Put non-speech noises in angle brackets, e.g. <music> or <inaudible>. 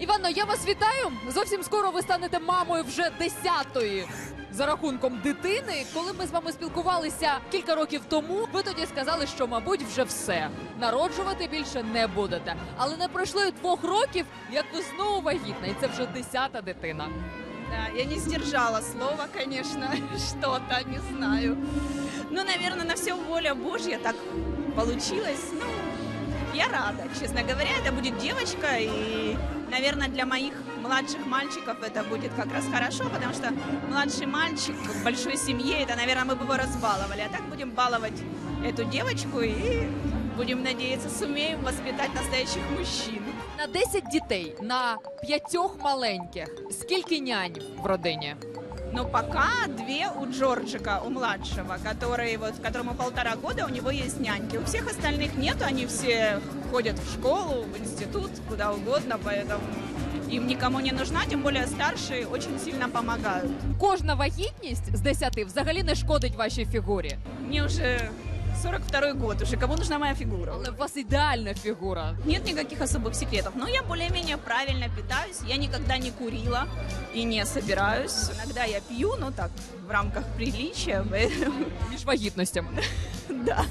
Іванно, я вас вітаю. Зовсім скоро ви станете мамою вже десятої. За рахунком дитини, коли ми з вами спілкувалися кілька років тому, ви тоді сказали, що мабуть вже все народжувати більше не будете. Але не пройшло і двох років, як ви знову вагітна, і це вже десята дитина. Да, я не сдержала слова, конечно, <laughs> что-то, не знаю. Ну, наверное, на все воля Божья так получилось. Ну, я рада, честно говоря, это будет девочка, и, наверное, для моих младших мальчиков это будет как раз хорошо, потому что младший мальчик в большой семье, это, наверное, мы бы его разбаловали, а так будем баловать эту девочку и будем надеяться, сумеем воспитать настоящих мужчин. На 10 дітей, на п'ятьох маленьких. Скільки нянь в родині? Но пока две у Джорджика, у младшего, который вот, которому полтора года, у него есть няньки. У всех остальных нету, они все ходят в школу, в институт, куда угодно, поэтому им никому не нужна, тем более старшие очень сильно помогают. Кожна вагітність з 10 взагалі не шкодить вашій фігурі. Мне уже 42 год уже, кому нужна моя фигура? У вас идеальная фигура. Нет никаких особых секретов, но я более-менее правильно питаюсь, я никогда не курила и не собираюсь. Иногда я пью, но так, в рамках приличия, поэтому, Між вагітностями. <laughs> да.